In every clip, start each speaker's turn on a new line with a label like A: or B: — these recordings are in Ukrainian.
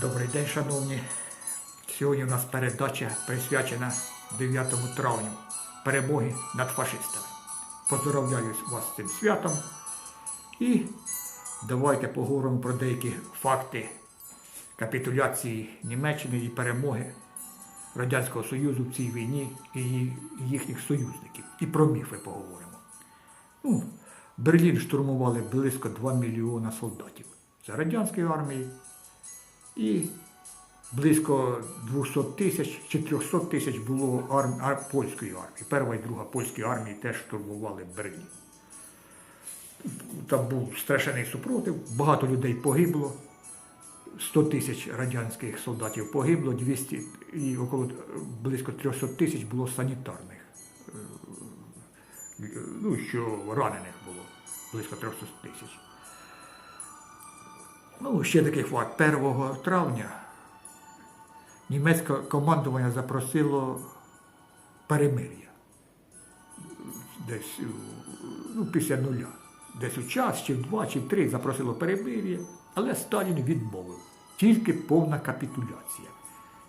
A: Добрий день, шановні. Сьогодні у нас передача присвячена 9 травню перемоги над фашистами. Поздоровляю вас з цим святом і давайте поговоримо про деякі факти капітуляції Німеччини і перемоги Радянського Союзу в цій війні і їхніх союзників. І про міфи поговоримо. Ну, Берлін штурмували близько 2 мільйона солдатів з радянської армії і близько 200 тисяч чи 300 тисяч було арм... ар- польської армії. Перша і друга польські армії теж штурмували Берлін. Там був страшений супротив, багато людей погибло. 100 тисяч радянських солдатів погибло, 200 і около близько 300 тисяч було санітарних, е, ну, що ранених було, близько 300 тисяч. Ну, ще такий факт. 1 травня німецьке командування запросило перемир'я. Десь ну, після нуля. Десь у час, чи в два, чи в три запросило перемир'я, але Сталін відмовив. Тільки повна капітуляція.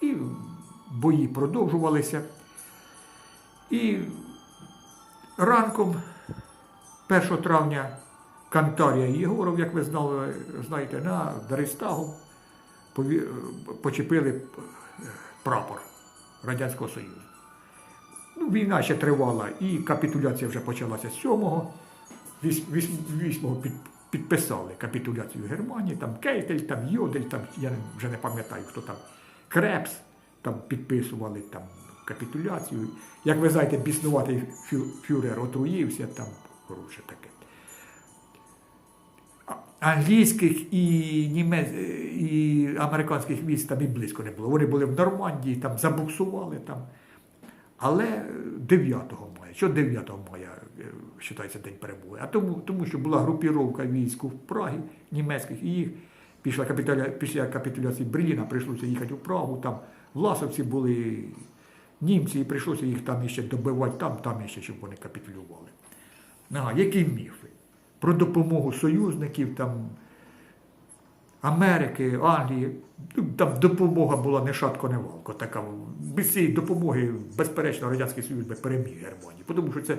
A: І бої продовжувалися. І ранком 1 травня Кантарія Єгоров, як ви знали, знаєте, на пові- почепили прапор Радянського Союзу. Ну, війна ще тривала, і капітуляція вже почалася 7-го. 8-го підписали капітуляцію Германії, там Кейтель, там Йодель, там, я вже не пам'ятаю, хто там, Крепс, там підписували там капітуляцію. Як ви знаєте, біснуватий фюрер отруївся, там коротше таке. Англійських і німець, і американських військ там і близько не було. Вони були в Нормандії, там забуксували там. Але 9 мая, що 9 мая е, вважається День перемоги? А тому, тому що була групіровка військ в Прагі, німецьких, і їх після, капітуля, після капітуляції Берліна прийшлося їхати в Прагу, там власовці були німці, і прийшлося їх там ще добивати, там, там ще, щоб вони капітулювали. Ага, які міфи? Про допомогу союзників, там, Америки, Англії. Ну, Там допомога була не шатко, не валко. Така. Без цієї допомоги, безперечно, Радянський Союз би переміг Германію. Тому що це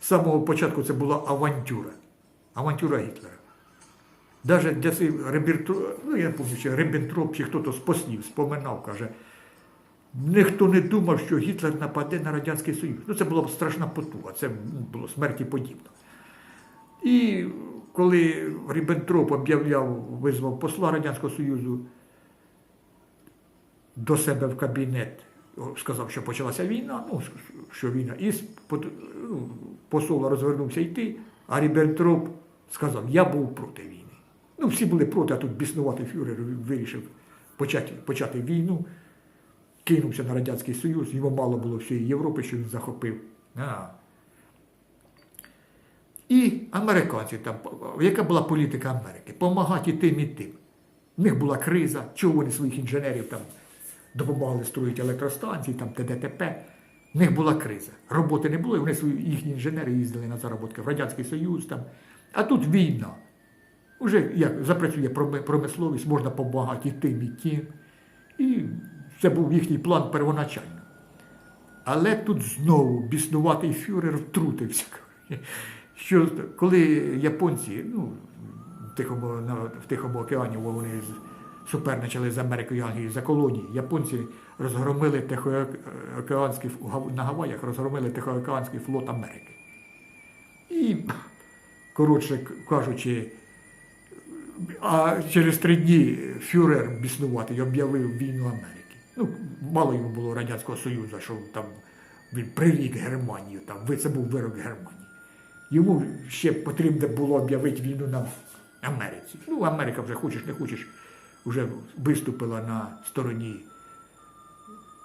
A: з самого початку це була авантюра. Авантюра Гітлера. Навіть для цих Риббентроп, ну я не пам'ятаю, чи Риббентроп, чи хто-то з послів споминав, каже, ніхто не думав, що Гітлер нападе на Радянський Союз. Ну це була б страшна потуга, це ну, було смерті подібно. І коли Ріббентроп об'являв, визвав посла Радянського Союзу до себе в кабінет, сказав, що почалася війна, ну, що війна, і ну, посол розвернувся йти, а Ріббентроп сказав, я був проти війни. Ну, всі були проти, а тут біснуватий фюрер вирішив почати, почати війну, кинувся на Радянський Союз, йому мало було всієї Європи, що він захопив. А, і американці там, яка була політика Америки? Помагати тим і тим. В них була криза, чого вони своїх інженерів там допомагали строїти електростанції, там ТДТП. В них була криза. Роботи не було, і вони свої їхні інженери їздили на заробітки в Радянський Союз. Там. А тут війна. Уже як запрацює проми- промисловість, можна допомагати і тим, і тим. І це був їхній план первоначально. Але тут знову біснуватий фюрер втрутився. Що коли японці, ну, в Тихому, в Тихому океані вони суперничали з Америкою і Англією за колонії, японці розгромили Тихоокеанський, ф- на Гаваях розгромили Тихоокеанський флот Америки. І, коротше кажучи, а через три дні фюрер біснуватий об'явив війну Америки. Ну, мало йому було Радянського Союзу, що там він прирік Германію, там, це був вирок Германії. Йому ще потрібно було об'явити війну на Америці. Ну, Америка вже хочеш, не хочеш, вже виступила на стороні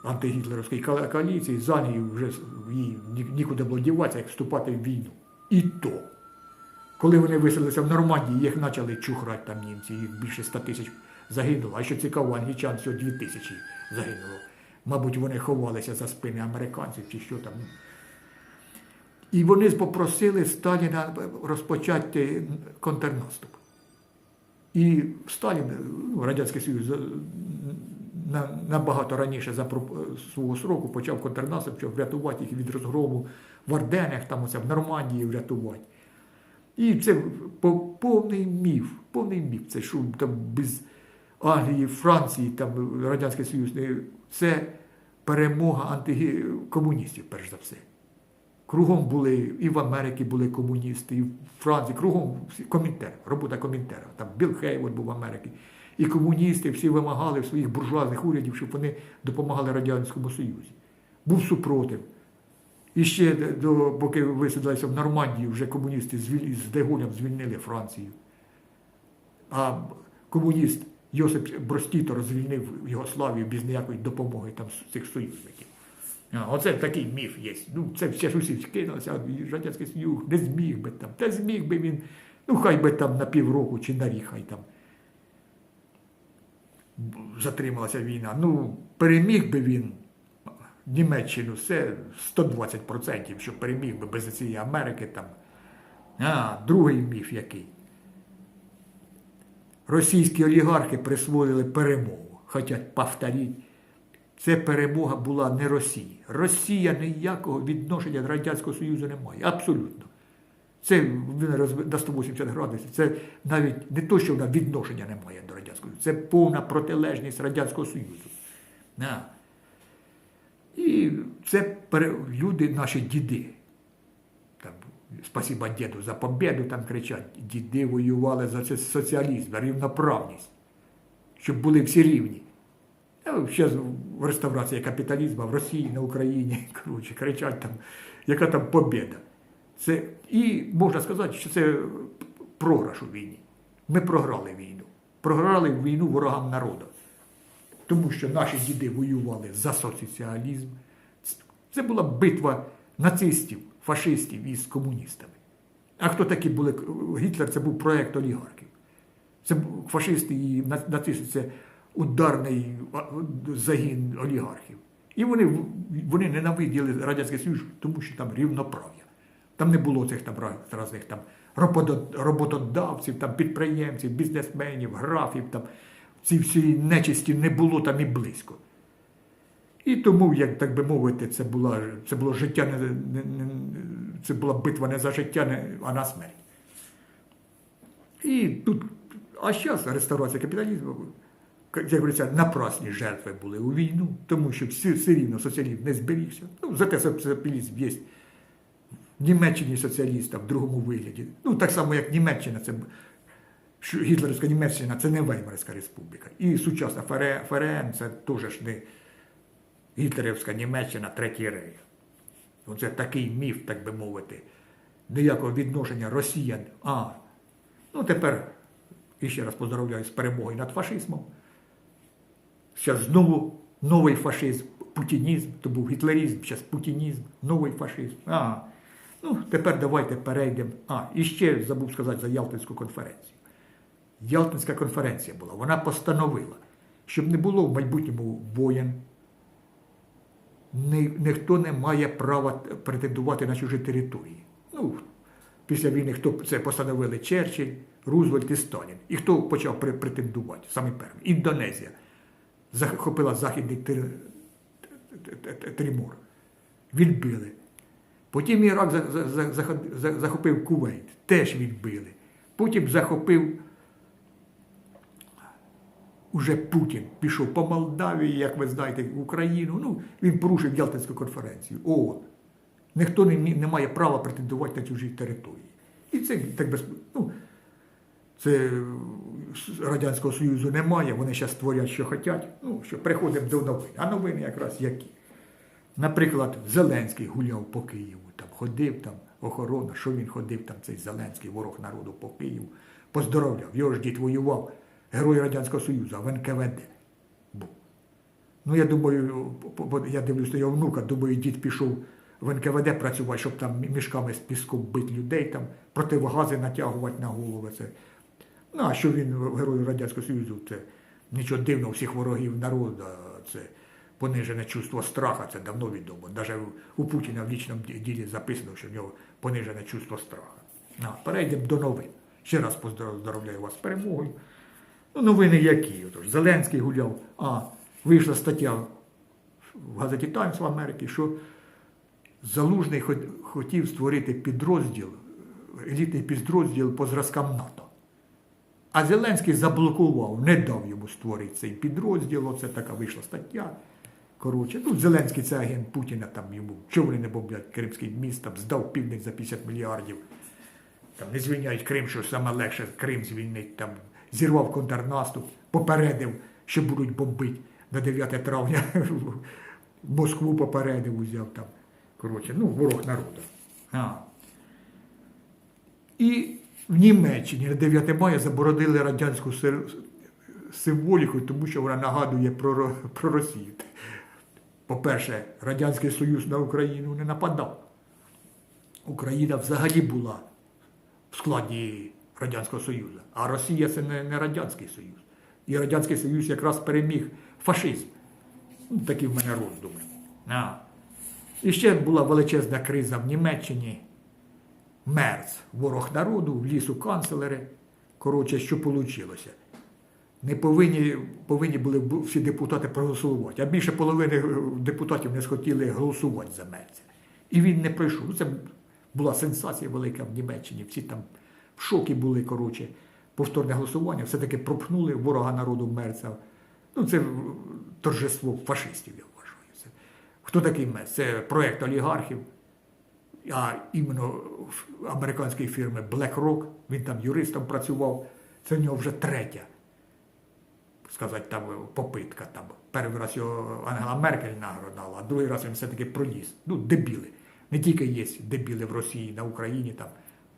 A: антигітлерівської коаліції, за нею вже їй нікуди було діватися, як вступати в війну. І то. Коли вони виселилися в Нормандії, їх почали чухрати там німці, їх більше ста тисяч загинуло. А що цікаво, англічан всього дві тисячі загинуло. Мабуть, вони ховалися за спини американців чи що там. І вони попросили Сталіна розпочати контрнаступ. І Сталін, ну, Радянський Союз набагато раніше за свого сроку почав контрнаступ, щоб врятувати їх від розгрому в Арденах, там оце в Нормандії врятувати. І це повний міф, повний міф. Це що там без Англії, Франції, там Радянський Союз, це перемога антикомуністів, перш за все. Кругом були, і в Америці були комуністи, і в Франції, кругом комінтер, робота комінтера. Там Білл Хейвот був в Америці. І комуністи всі вимагали в своїх буржуазних урядів, щоб вони допомагали Радянському Союзі. Був супротив. І ще до, поки висадилися в Нормандії, вже комуністи з Деголем звільнили Францію. А комуніст Йосип Бростітор звільнив Югославію без ніякої допомоги там цих союзників. Оце такий міф є. Ну, це все ж усі кинулися, Радянський Союз не зміг би там. Та зміг би він, ну хай би там на півроку чи на рік хай там затрималася війна. Ну, переміг би він Німеччину, це 120%, що переміг би без цієї Америки там. А, другий міф який. Російські олігархи присвоїли перемогу. Хотять повторити. Це перемога була не Росії. Росія ніякого відношення до Радянського Союзу не має. Абсолютно. Це на 180 градусів. Це навіть не то, що вона відношення не має до Радянського Союзу. Це повна протилежність Радянського Союзу. На. І це люди, наші діди. Там, спасіба діду за победу, там кричать. Діди воювали за це соціалізм, за рівноправність, щоб були всі рівні. Зараз в реставрації капіталізму в Росії, на Україні, коротше, кричать там, яка там побіда. Це, і можна сказати, що це програш у війні. Ми програли війну. Програли війну ворогам народу. Тому що наші діди воювали за соціалізм. Це була битва нацистів, фашистів із комуністами. А хто такі були? Гітлер це був проект олігархів. Це фашисти і на- нацисти це ударний загін олігархів. І вони, вони ненавиділи Радянський Союз, тому що там рівноправ'я. Там не було цих там раз- різних там роботодавців, там підприємців, бізнесменів, графів, там ці всі нечисті не було там і близько. І тому, як так би мовити, це була це було життя не, не це була битва не за життя, не, а на смерть. І тут, а зараз реставрація капіталізму, як говориться, напрасні жертви були у війну, тому що все рівно соціалізм не зберігся. Ну, зате соціалізм є в Німеччині соціаліста в другому вигляді. Ну, так само, як Німеччина, це Гітлерівська Німеччина це не Веймарська республіка. І сучасна ФР- ФРН це теж не Гітлерівська Німеччина, третій рейх. Оце такий міф, так би мовити. Ніякого відношення росіян. А, ну тепер іще раз поздравляю з перемогою над фашизмом. Зараз знову новий фашизм, путінізм, то був гітлерізм, зараз путінізм, новий фашизм. А, ну тепер давайте перейдемо. А, і ще забув сказати за Ялтинську конференцію. Ялтинська конференція була, вона постановила, щоб не було в майбутньому воєн, ні, ніхто не має права претендувати на чужі території. Ну, після війни хто це постановили Черчилль, Рузвельт і Сталін. І хто почав претендувати? Саме перший. Індонезія захопила західний Тримор. Відбили. Потім Ірак захопив Кувейт, теж відбили. Потім захопив уже Путін пішов по Молдавії, як ви знаєте, в Україну. Ну, він порушив Ялтинську конференцію. ООН. Ніхто не, не має права претендувати на чужі території. І це так без. Ну, це Радянського Союзу немає, вони зараз створять, що хочуть. Ну, що приходимо до новин. А новини якраз які. Наприклад, Зеленський гуляв по Києву, там ходив там охорона, що він ходив, там цей Зеленський, ворог народу по Києву, поздоровляв. Його ж дід воював, герой Радянського Союзу, а в НКВД був. Ну, я думаю, я дивлюсь на його внука, думаю, дід пішов в НКВД працювати, щоб там мішками з піском бити людей, там противогази натягувати на голови. Це. Ну, а що він герой Радянського Союзу, це нічого дивного, всіх ворогів народу, це понижене чувство страха, це давно відомо. Навіть у Путіна в лічному ділі записано, що в нього понижене чувство страха. Ну, перейдемо до новин. Ще раз поздоровляю вас з перемогою. Ну, новини які? Отож, Зеленський гуляв. А, вийшла стаття в газеті Таймс в Америці, що Залужний хотів створити підрозділ, елітний підрозділ по зразкам НАТО. А Зеленський заблокував, не дав йому створити цей підрозділ. Оце така вийшла стаття. Коротше, ну, Зеленський це агент Путіна, там йому, чого вони не бомблять Кримський міст, там здав південь за 50 мільярдів. Там не звільняють Крим, що саме легше Крим звільнить, там зірвав контрнаступ, попередив, що будуть бомбити на 9 травня. Москву попередив, узяв там. Коротше, ну, ворог народу. А. І в Німеччині на 9 мая заборонили радянську символіку, тому що вона нагадує про, про Росію. По-перше, Радянський Союз на Україну не нападав. Україна взагалі була в складі Радянського Союзу, а Росія це не, не Радянський Союз. І Радянський Союз якраз переміг фашизм. Ну, такий в мене роздуми. А. І ще була величезна криза в Німеччині. Мерц, ворог народу, в лісу канцлери. Коротше, що вийшло? Не повинні, повинні були всі депутати проголосувати, а більше половини е, депутатів не схотіли голосувати за Мерця. І він не пройшов. Це була сенсація велика в Німеччині. Всі там в шокі були, коротше, повторне голосування. Все-таки пропхнули ворога народу Мерця. Ну, це торжество фашистів, я вважаю. Хто такий Мерц? Це проект олігархів а іменно американської фірми BlackRock, він там юристом працював, це в нього вже третя, сказати, там попитка. Там. Перший раз його Ангела Меркель наградала, а другий раз він все-таки проніс. Ну, дебіли. Не тільки є дебіли в Росії, на Україні там,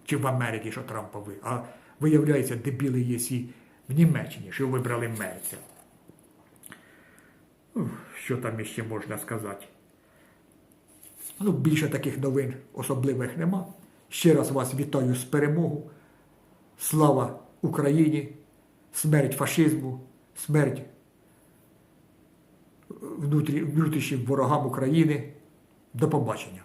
A: чи в Америці, що Трампові, а виявляється, дебіли є і в Німеччині, що вибрали Мерця. Що там іще можна сказати? Ну, більше таких новин особливих нема. Ще раз вас вітаю з перемогою. Слава Україні, смерть фашизму, смерть внутрішнім ворогам України. До побачення.